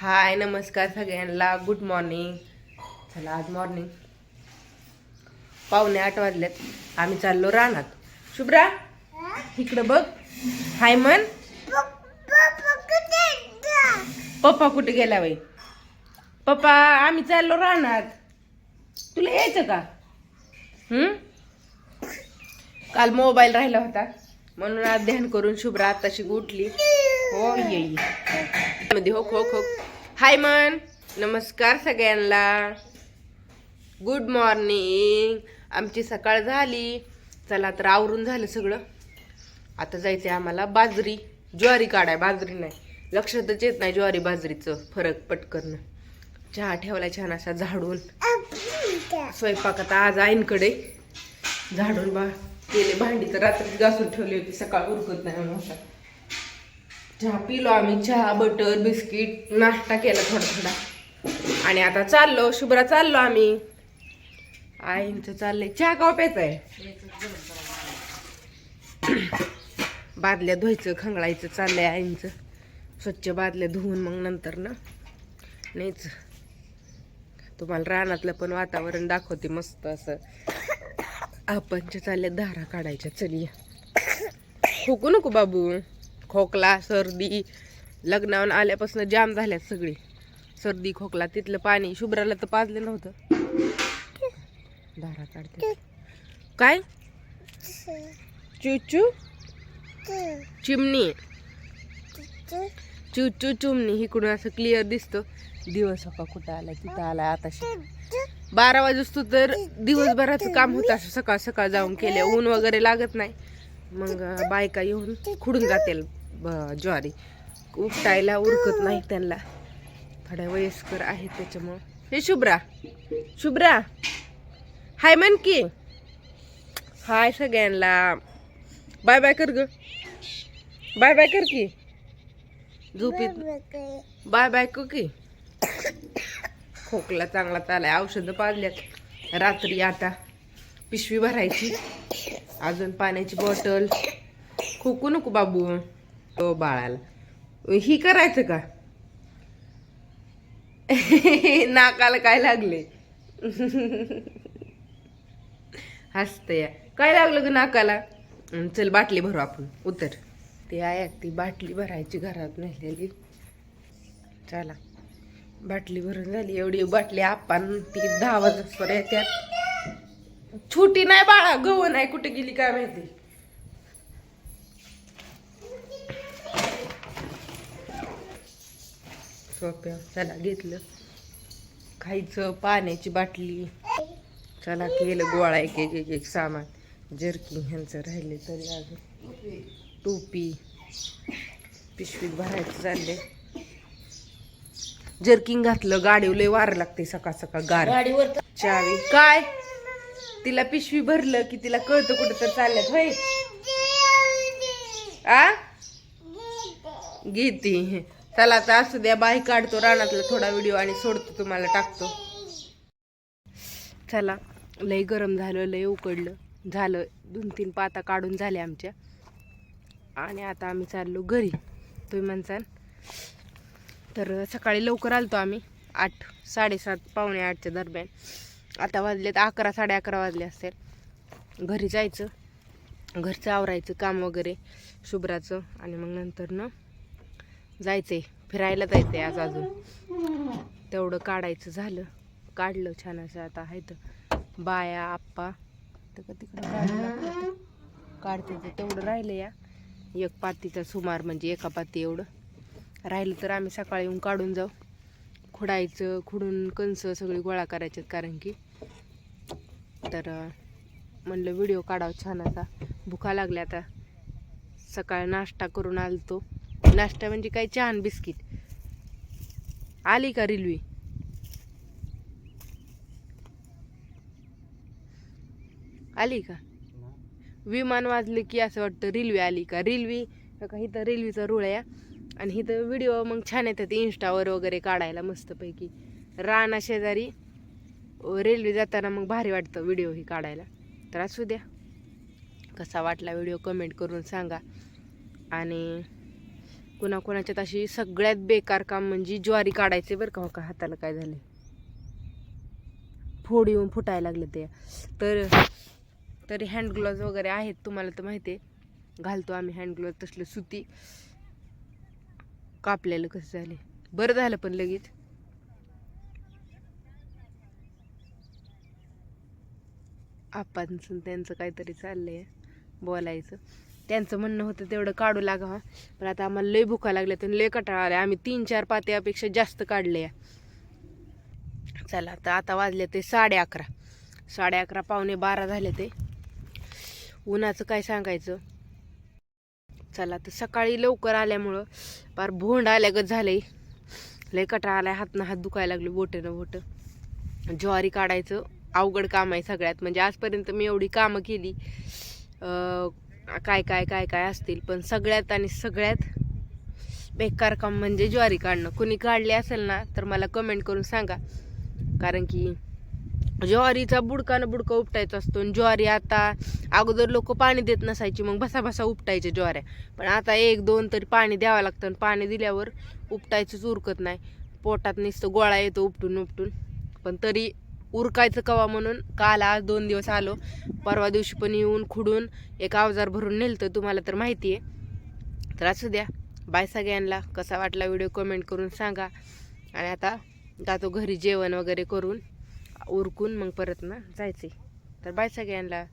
हाय नमस्कार सगळ्यांना. Good morning चला आज मॉर्निंग पावणे आठ वाजलेत. आम्ही चाललो रानात. शुभ्रा इकडं बघ. हाय मन पप्पा कुठे गेला बाई? पप्पा आम्ही चाललो रानात. तुला यायचं का? हम्म काल मोबाईल राहिला होता. म्हणून आज ध्यान करून शुभ्रा आत्ताशी उठली. हो ये मध्ये हो हो हो हाय मन. नमस्कार सगळ्यांना गुड मॉर्निंग आमची सकाळ झाली. चला तर आवरून झालं सगळं. आता जायचं आहे आम्हाला बाजरी. ज्वारी काढाय बाजरी नाही. लक्षातच येत नाही ज्वारी बाजरीचं फरक पटकन. चहा ठेवला छान असा झाडून. स्वयंपाकात आज आईंकडे झाडून बा केले भांडी तर रात्री घासून ठेवली होती. सकाळ उरकत नाही म्हणून. चहा पिलो आम्ही. चहा बटर बिस्किट नाश्ता केला थोडा थोडा आणि आता चाललो शुभ्रा चाललो आम्ही. आईंचं चाललंय. चहा का प्यायचा आहे बादल्या धुवायचं खंगळायचं चाललंय आईंचं. स्वच्छ बादल्या धुवून मग नंतर ना नाहीच तुम्हाला रानातलं पण वातावरण दाखवते मस्त असं. आपणच्या चालल्या धारा काढायच्या. चलिया खोकू नको बाबू. खोकला सर्दी लग्नावर आल्यापासून जाम झाल्यात सगळी. सर्दी खोकला तिथलं पाणी. शुभ्राला तर पाजलं नव्हतं. दारा काढते काय? चुचू? चिमणी. चुचू चिमणी. इकडून असं क्लिअर दिसतं. दिवस सकाळ कुठं आला तिथं आला आता बारा वाजतो तर दिवसभराचं काम होतं असं सकाळ सकाळ जाऊन केलं ऊन वगैरे लागत नाही. मग बायका येऊन खुडून जातील ज्वारी. उपटायला उरकत नाही त्यांना. थोड्या वयस्कर आहेत त्याच्यामुळं. हे शुभ्रा. शुभ्रा. हाय म्हण की हाय सगळ्यांना. बाय बाय कर ग. बाय बाय कर की. झोपीत बाय बाय कर की. खोकला चांगला चालाय. औषधं पाजल्यात. रात्री आता पिशवी भरायची. अजून पाण्याची बॉटल. खोकू नको बाबू. हो बाळाला. ही करायचं का? नाकाला काय लागले? हसतया काय लागलं ग नाकाला? चल बाटली भरू आपण. उतर. ते आहे ती बाटली भरायची घरात नेलेली. चला. बाटली भरून झाली. एवढी बाटली आपण ती दहा वाजतापर्यंत येत्यात छोटी नाही बाळा गव नाही कुठे गेली काय माहिती? सोप्या चला घेतलं. खायचं पाण्याची बाटली. चला केलं गोळा एक एक एक एक सामान. जर्किंग ह्यांचं राहिले तरी अजून. टोपी. पिशवीत भरायचं चालले जर्किंग घातलं गाडीवर लय वार लागते सकाळ सकाळ तर चावी. काय? तिला पिशवी भरलं की तिला कळतं कुठं तर चालल्यात होय? आ? घेते. चला आता असू द्या बाई काढतो रानातला थोडा व्हिडिओ आणि सोडतो तुम्हाला टाकतो. चला लय गरम झालं लय उकडलं. झालं दोन तीन पाता काढून झाल्या आमच्या. आणि आता आम्ही चाललो घरी. तुम्ही म्हणसान? तर सकाळी लवकर आलतो आम्ही आठ साडेसात पावणे आठच्या दरम्यान. आता वाजलेत अकरा साडे अकरा वाजले असेल. घरी जायचं. घरचं आवरायचं काम वगैरे शुभ्राचं. आणि मग नंतर ना जायचंय. फिरायला जायचंय आज अजून. तेवढं काढायचं झालं. काढलं छान असं आता आहे तर. बाया आप्पा. तर का तिकडं काढते ते तेवढं राहिलं या. एक पातीचा सुमार म्हणजे एका पाती एवढं. राहिलं तर आम्ही सकाळी येऊन काढून जाऊ. खुडायचं खुडून कणसं सगळी गोळा करायचे कारण की. तर म्हणलं व्हिडिओ काढावं छान असा भुका लागल्या आता. सकाळ नाश्ता करून आलतो. नाश्ता म्हणजे काय? चहान बिस्किट. आली का रेल्वे? आली का? विमान वाजले की असं वाटतं रेल्वे आली का? रेल्वे? का इथं रेल्वेचा रुळ आहे आणि इथं व्हिडिओ मग छान येतात इंस्टावर वगैरे काढायला मस्तपैकी. राना शेजारी रेल्वे जाताना मग भारी वाटतं व्हिडिओ ही काढायला. तर असू द्या. कसा वाटला व्हिडिओ कमेंट करून सांगा. आणि कोणाकोणाच्यात अशी सगळ्यात बेकार काम म्हणजे ज्वारी काढायचे बरं का हो का? हाताला काय झालं फोड येऊन फुटायला लागले ते. तर तरी हँड ग्लोव्ज वगैरे आहेत तुम्हाला तर माहिती आहे. घालतो आम्ही हँड ग्लोव्ज तसलं सुती. कापलेलं कसं झाले बरं झालं पण लगेच. आपांचं त्यांचं काहीतरी चाललंय बोलायचं. त्यांचं म्हणणं होतं तेवढं काढू लागावा पण आता आम्हाला लय भुका लागल्या तर लय कटाळा आल्या. आम्ही तीन चार पात्यापेक्षा जास्त काढले चला तर आता वाजले ते साडे अकरा. साडे अकरा पावणे बारा झाले ते. उन्हाचं काय सांगायचं? चला तर सकाळी लवकर आल्यामुळं फार भोंड आल्यागत झालंय. लय कटाळा आल्या हातनं हात दुखायला लागले बोटेनं बोटं. ज्वारी काढायचं अवघड काम आहे सगळ्यात. म्हणजे आजपर्यंत मी एवढी कामं केली. काय काय काय काय असतील पण सगळ्यात आणि सगळ्यात बेकार काम म्हणजे ज्वारी काढणं. कोणी काढली असेल ना तर मला कमेंट करून सांगा. कारण की ज्वारीचा बुडकानं बुडका उपटायचा असतो आणि ज्वारी आता अगोदर लोक पाणी देत नसायची मग बसा बसा उपटायचे ज्वाऱ्या. पण आता एक दोन तरी पाणी द्यावं लागतं आणि पाणी दिल्यावर उपटायचंच उरकत नाही. पोटात नुसतं गोळा येतो उपटून उपटून. पण तरी उरकायचं कवा म्हणून? काल आज दोन दिवस आलो. परवा दिवशी पण येऊन खुडून एक अवजार भरून नेलतं तुम्हाला तर माहिती आहे. तर असू द्या. बाय सगळ्यांना. कसा वाटला व्हिडिओ कमेंट करून सांगा. आणि आता जातो घरी जेवण वगैरे करून. उरकून मग परत ना जायचे तर बाय सगळ्यांना.